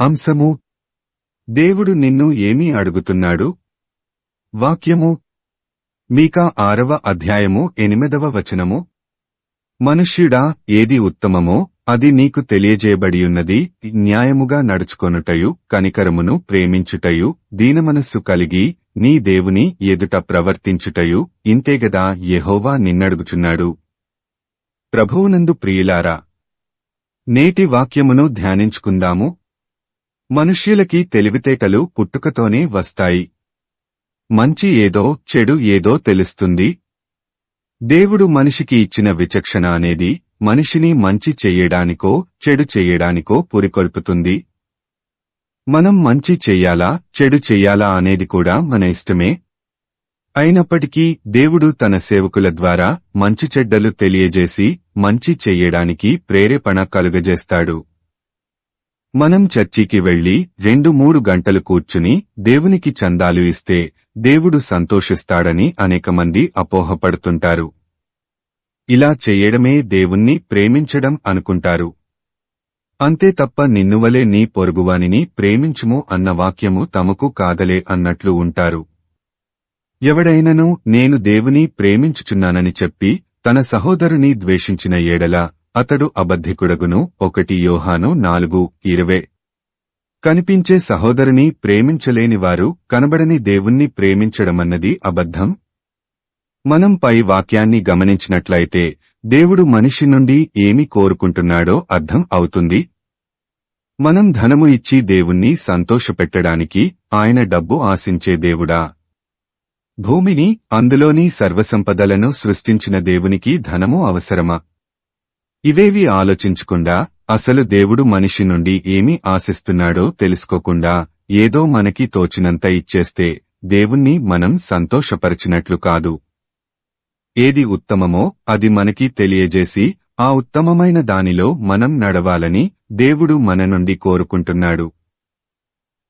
అంశము దేవుడు నిన్ను ఏమీ అడుగుతున్నాడు? వాక్యము మీకా ఆరవ అధ్యాయము ఎనిమిదవ వచనము. మనుష్యుడా ఏది ఉత్తమమో అది నీకు తెలియజేయబడియున్నది న్యాయముగా నడుచుకొనుటయు కనికరమును ప్రేమించుటయు దీనమనస్సు కలిగి నీ దేవుని ఎదుట ప్రవర్తించుటయు ఇంతేగదా యెహోవా నిన్నడుగుచున్నాడు. ప్రభువునందు ప్రియులారా నేటి వాక్యమును ధ్యానించుకుందాము. మనుష్యులకి తెలివితేటలు పుట్టుకతోనే వస్తాయి. మంచి ఏదో చెడు ఏదో తెలుస్తుంది. దేవుడు మనిషికి ఇచ్చిన విచక్షణ అనేది మనిషిని మంచి చెయ్యడానికో చెడు చెయ్యడానికో పురికొల్పుతుంది. మనం మంచి చెయ్యాలా చెడు చెయ్యాలా అనేది కూడా మన ఇష్టమే. అయినప్పటికీ దేవుడు తన సేవకుల ద్వారా మంచి చెడ్డలు తెలియజేసి మంచి చెయ్యడానికి ప్రేరేపణ కలుగజేస్తాడు. మనం చర్చికి వెళ్ళి రెండు మూడు గంటలు కూర్చుని దేవునికి చందాలు ఇస్తే దేవుడు సంతోషిస్తాడని అనేక మంది అపోహపడుతుంటారు. ఇలా చెయ్యడమే దేవుణ్ణి ప్రేమించడం అనుకుంటారు. అంతే తప్ప నిన్నువలే నీ పొరుగువానిని ప్రేమించుము అన్న వాక్యము తమకు కాదలే అన్నట్లు ఉంటారు. ఎవడైనను నేను దేవుని ప్రేమించుచున్నానని చెప్పి తన సహోదరుని ద్వేషించిన ఏడలా అతడు అబద్ధికుడగును. ఒకటి యోహాను నాలుగు ఇరవై. కనిపించే సహోదరుని ప్రేమించలేని వారు కనబడని దేవుణ్ణి ప్రేమించడమన్నది అబద్ధం? మనం పై వాక్యాన్ని గమనించినట్లయితే దేవుడు మనిషి నుండి ఏమి కోరుకుంటున్నాడో అర్థం అవుతుంది? మనం ధనము ఇచ్చి దేవుణ్ణి సంతోషపెట్టడానికి ఆయన డబ్బు ఆశించే దేవుడా? భూమిని అందులోని సర్వసంపదలను సృష్టించిన దేవునికి ధనము అవసరమా? ఇవేవి ఆలోచించకుండా అసలు దేవుడు మనిషి నుండి ఏమి ఆశిస్తున్నాడో తెలుసుకోకుండా ఏదో మనకి తోచినంత ఇచ్చేస్తే దేవుణ్ణి మనం సంతోషపరచినట్లు కాదు. ఏది ఉత్తమమో అది మనకి తెలియజేసి ఆ ఉత్తమమైన దానిలో మనం నడవాలని దేవుడు మన నుండి కోరుకుంటున్నాడు.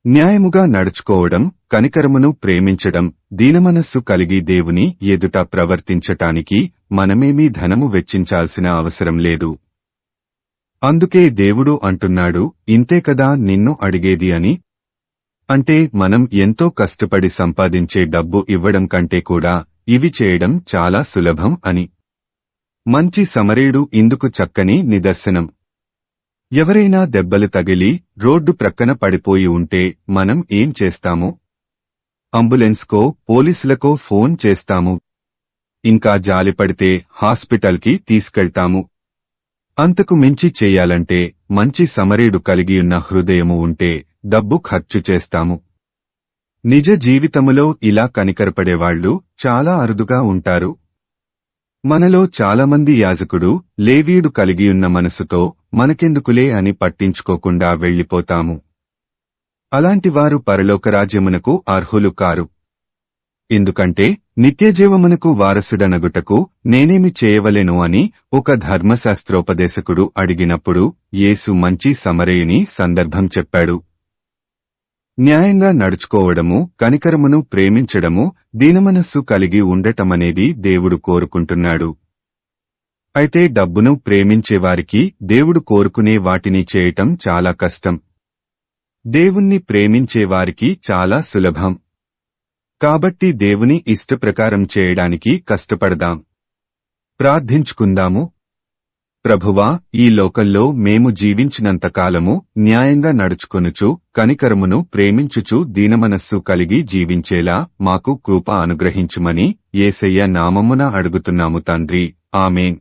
న్యాయముగా నడుచుకోవడం కనికరమును ప్రేమించడం దీనమనస్సు కలిగి దేవుని ఎదుట ప్రవర్తించటానికి మనమేమీ ధనము వెచ్చించాల్సిన అవసరం లేదు. అందుకే దేవుడు అంటున్నాడు ఇంతే కదా నిన్ను అడిగేది అని? అంటే మనం ఎంతో కష్టపడి సంపాదించే డబ్బు ఇవ్వడం కంటే కూడా ఇవి చేయడం చాలా సులభం అని. మంచి సమరేడు ఇందుకు చక్కని నిదర్శనం. ఎవరైనా దెబ్బలు తగిలి రోడ్డు ప్రక్కన పడిపోయి ఉంటే మనం ఏం చేస్తాము? అంబులెన్స్కో పోలీసులకో ఫోన్ చేస్తాము. ఇంకా జాలిపడితే హాస్పిటల్కి తీసుకెళ్తాము. అంతకు మించి చెయ్యాలంటే మంచి సమరేడు కలిగియున్న హృదయము ఉంటే డబ్బు ఖర్చు చేస్తాము. నిజ జీవితములో ఇలా కనికరపడేవాళ్ళు చాలా అరుదుగా ఉంటారు. మనలో చాలామంది యాజకుడు లేవీడు కలిగియున్న మనసుతో మనకెందుకులే అని పట్టించుకోకుండా వెళ్ళిపోతాము అలాంటివారు పరలోకరాజ్యమునకు అర్హులు కారు. ఎందుకంటే నిత్యజీవమునకు వారసుడనగుటకు నేనేమి చేయవలెను అని ఒక ధర్మశాస్త్రోపదేశకుడు అడిగినప్పుడు యేసు మంచి సమరయుని సందర్భం చెప్పాడు. న్యాయంగా నడుచుకోవడము కనికరమును ప్రేమించడము దీనమనస్సు కలిగి ఉండటమనేది దేవుడు కోరుకుంటున్నాడు. అయితే డబ్బును ప్రేమించేవారికి దేవుడు కోరుకునే వాటిని చేయటం చాలా కష్టం. దేవుణ్ణి ప్రేమించేవారికి చాలా సులభం. కాబట్టి దేవుని ఇష్టప్రకారం చేయడానికి కష్టపడదాం. ప్రార్థించుకుందాము. ప్రభువా ఈ లోకంలో మేము జీవించినంతకాలము న్యాయంగా నడుచుకొనుచు కనికరమును ప్రేమించుచు దీనమనస్సు కలిగి జీవించేలా మాకు కృప అనుగ్రహించుమని ఏసయ్య నామమున అడుగుతున్నాము తండ్రి. ఆమెన్.